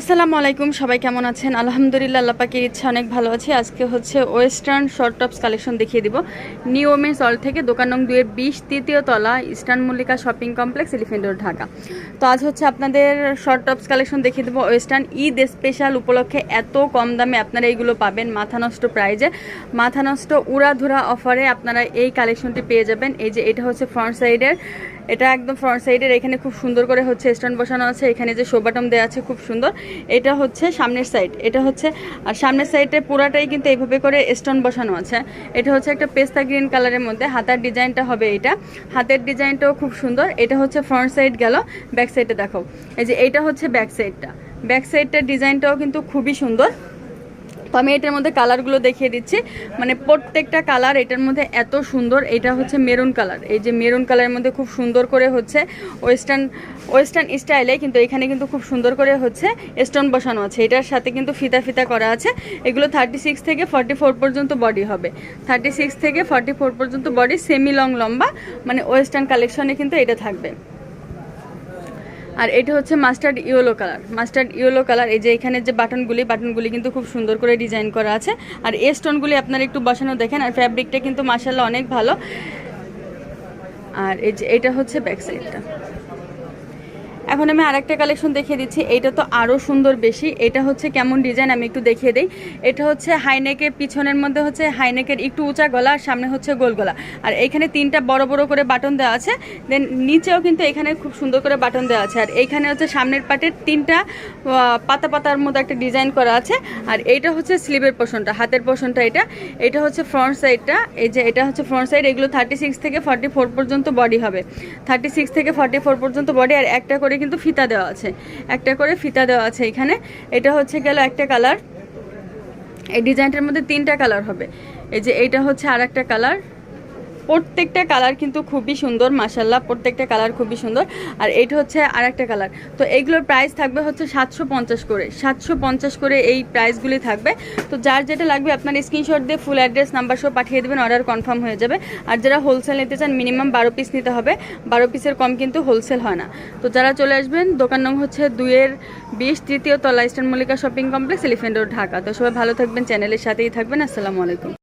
আসসালামু আলাইকুম, সবাই কেমন আছেন? আলহামদুলিল্লাহ, আল্লাহ পাকের ইচ্ছা অনেক ভালো আছি। আজকে হচ্ছে ওয়েস্টার্ন শর্ট টপস কালেকশন দেখিয়ে দিব। নিউ ওমেন্স অল থেকে দোকান নং দুয়ের বিশ, তৃতীয় তলা eastern Mallika shopping complex elephant road Dhaka. তো আজ হচ্ছে আপনাদের শর্ট টপস কালেকশন দেখিয়ে দেবো ওয়েস্টার্ন ঈদ স্পেশাল উপলক্ষে। এত কম দামে আপনারা এইগুলো পাবেন মাথা নষ্ট প্রাইজে মাথা নষ্ট উড়াধুরা অফারে আপনারা এই কালেকশনটি পেয়ে যাবেন। এই যে এটা হচ্ছে ফ্রন্ট সাইডের এটা একদম ফ্রন্ট সাইডের এখানে খুব সুন্দর করে হচ্ছে স্ট্যান্ড বসানো আছে। এখানে যে শোবাটম দেওয়া আছে, খুব সুন্দর। এটা হচ্ছে সামনের সাইড এটা হচ্ছে, আর সামনের সাইডে পুরাটাই কিন্তু এইভাবে করে স্টোন বসানো আছে। এটা হচ্ছে একটা পেস্তা গ্রিন কালারের মধ্যে, হাতার ডিজাইনটা হবে এটা। হাতের ডিজাইনটাও খুব সুন্দর, এটা হচ্ছে ফ্রন্ট সাইড গেল ব্যাক সাইডে দেখো। এই যে এইটা হচ্ছে ব্যাক সাইডটা ব্যাক সাইডটার ডিজাইনটাও কিন্তু খুবই সুন্দর। তো আমি এটার মধ্যে কালারগুলো দেখিয়ে দিচ্ছি। মানে প্রত্যেকটা কালার এটার মধ্যে এত সুন্দর, এটা হচ্ছে মেরুন কালার। এই যে মেরুন কালারের মধ্যে খুব সুন্দর করে হচ্ছে ওয়েস্টার্ন ওয়েস্টার্ন স্টাইলে কিন্তু এখানে কিন্তু খুব সুন্দর করে হচ্ছে স্টোন বসানো আছে। এটার সাথে কিন্তু ফিতা ফিতা করা আছে। এগুলো থার্টি সিক্স থেকে ফর্টি ফোর পর্যন্ত বডি হবে। থার্টি সিক্স থেকে ফর্টি ফোর পর্যন্ত বডি সেমি লং লম্বা মানে ওয়েস্টার্ন কালেকশনে কিন্তু এটা থাকবে। আর এটা হচ্ছে mustard yellow colour. Mustard yellow colour, এই যে এখানে যে বাটনগুলি বাটনগুলি কিন্তু খুব সুন্দর করে ডিজাইন করা আছে। আর এই স্টোনগুলি আপনারা একটু বসানো দেখেন, আর ফ্যাব্রিকটা কিন্তু মাসাল্লাহ অনেক ভালো। আর এই যে এটা হচ্ছে ব্যাক সাইডটা। এখন আমি আরেকটা কালেকশন দেখিয়ে দিচ্ছি। এটা তো আরও সুন্দর বেশি। এটা হচ্ছে কেমন ডিজাইন আমি একটু দেখিয়ে দিই। এটা হচ্ছে হাইনেকের পিছনের মধ্যে হচ্ছে হাইনেকের একটু উঁচা গলা, আর সামনে হচ্ছে গোল গলা। আর এখানে তিনটা বড় বড় করে বাটন দেওয়া আছে। দেন নিচেও কিন্তু এখানে খুব সুন্দর করে বাটন দেওয়া আছে। আর এইখানে হচ্ছে সামনের পাটের তিনটা পাতা পাতার মতো একটা ডিজাইন করা আছে। আর এইটা হচ্ছে স্লিভের পোর্শনটা হাতের পোর্শনটা এটা। এটা হচ্ছে ফ্রন্ট সাইডটা এই যে এটা হচ্ছে ফ্রন্ট সাইড এগুলো থার্টি সিক্স থেকে ফর্টি ফোর পর্যন্ত বডি হবে। থার্টি সিক্স থেকে ফর্টি ফোর পর্যন্ত বডি আর একটা করে কিন্তু ফিতা দেওয়া আছে। একটা করে ফিতা দেওয়া আছে এখানে। এটা হচ্ছে গেল একটা কালার। এই ডিজাইনটার মধ্যে তিনটা কালার হবে। এই যে এইটা হচ্ছে আর একটা কালার। প্রত্যেকটা কালার কিন্তু খুবই সুন্দর মাসাল্লাহ প্রত্যেকটা কালার খুবই সুন্দর। আর এইটা হচ্ছে আর একটা কালার তো এইগুলোর প্রাইস থাকবে হচ্ছে সাতশো পঞ্চাশ করে। সাতশো পঞ্চাশ করে এই প্রাইসগুলি থাকবে। তো যার যেটা লাগবে আপনার স্ক্রিনশট দিয়ে ফুল অ্যাড্রেস নাম্বার সব পাঠিয়ে দেবেন অর্ডার কনফার্ম হয়ে যাবে। আর যারা হোলসেল নিতে চান মিনিমাম বারো পিস নিতে হবে। বারো পিসের কম কিন্তু হোলসেল হয় না। তো যারা চলে আসবেন, দোকান নং হচ্ছে দুইয়ের বিশ, তৃতীয় তলা eastern Mallika shopping complex, elephant road, Dhaka. তো সবাই ভালো থাকবেন চ্যানেলের সাথেই থাকবেন। আসসালামু আলাইকুম।